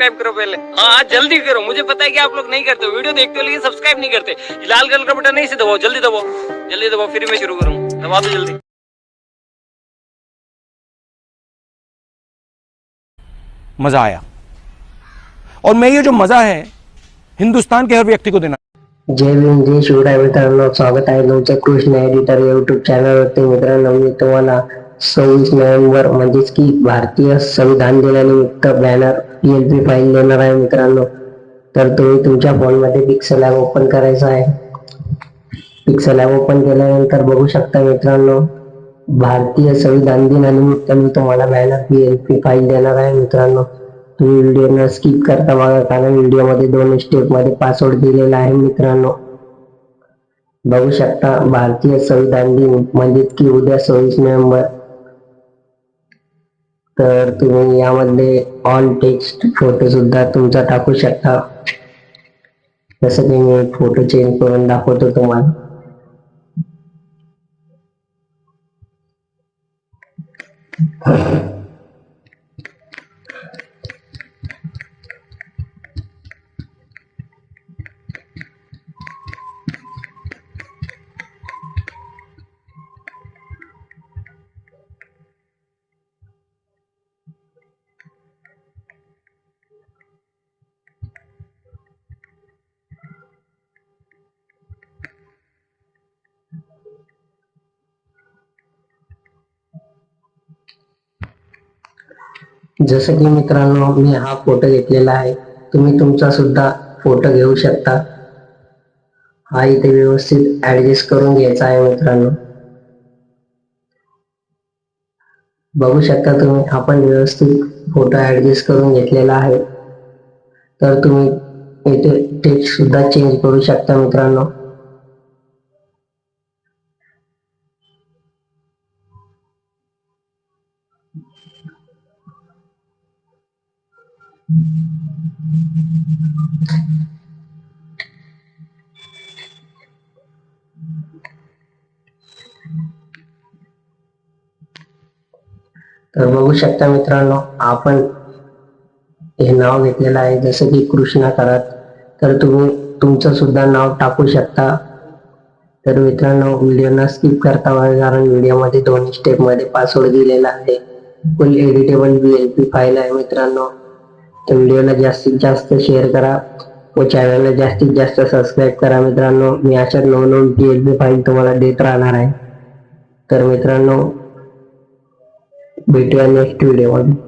Subscribe करो पहले। हाँ हाँ, जल्दी करो। मुझे पता है कि आप लोग नहीं करते वीडियो देखते हो लेकिन सब्सक्राइब नहीं करते। लाल कलर का बटन नहीं से दबाओ जल्दी दबाओ। जल्दी दबाओ फिर मैं शुरू करूँ। दबा दो जल्दी। मज़ा आया। और मैं ये जो मज़ा है हिंदुस्तान के हर व्यक्ति को देना। जय भीम जय शिवराय मित्रांनो स्वागत आहे तुमचं कृष्ण एडिटर युट्यूब चॅनलवरती मित्रांनो मी तुम्हाला सव्वीस नोव्हेंबर म्हणजेच की भारतीय संविधान दिनानिमित्त banner P L P file देणार आहे मित्रांनो. तर तुम्ही तुमच्या फोनमध्ये पिक्सल ॲप ओपन करायचं आहे. पिक्सल ॲप ओपन केल्यानंतर बघू शकता मित्रांनो भारतीय संविधान दिनानिमित्त मी तुम्हाला banner P L P file देणार आहे मित्रांनो. तुम्ही व्हिडिओ न स्किप करता बघा कारण व्हिडिओमध्ये दोन स्टेपमध्ये पासवर्ड दिलेला आहे मित्रांनो. बघू शकता भारतीय संविधान दिन म्हणजे की उद्या सव्वीस नोव्हेंबर. तर तुम्ही यामध्ये ऑन टेक्स्ट फोटो सुद्धा तुमचा टाकू शकता. जसं की मी फोटो चेंज करून दाखवतो तुम्हाला. जसं की मित्रांनो मी हा फोटो घेतलेला आहे. तुम्ही तुमचा सुद्धा फोटो घेऊ शकता. हा इथे व्यवस्थित ऍडजस्ट करून घ्यायचा आहे मित्रांनो. बघू शकता तुम्ही आपण व्यवस्थित फोटो ऍडजस्ट करून घेतलेला आहे. तर तुम्ही इथे टेक्स्ट सुद्धा चेंज करू शकता मित्रांनो. तर बघू शकता मित्रांनो आपण हे नाव घेतलेलं आहे. जसं की कृष्णा करात तर तुम्ही तुमचं सुद्धा नाव टाकू शकता. तर मित्रांनो व्हिडिओ न स्किप करता कारण व्हिडिओमध्ये दोन्ही स्टेपमध्ये पासवर्ड दिलेला आहे. Full editable B L P file आहे मित्रांनो. तर व्हिडिओला जास्तीत जास्त शेअर करा. व चॅनलला जास्तीत जास्त सबस्क्राईब करा मित्रांनो. मी अशा नवनवीन पी एच बी फाईल तुम्हाला देत राहणार आहे. तर मित्रांनो भेटूया नेक्स्ट व्हिडिओमध्ये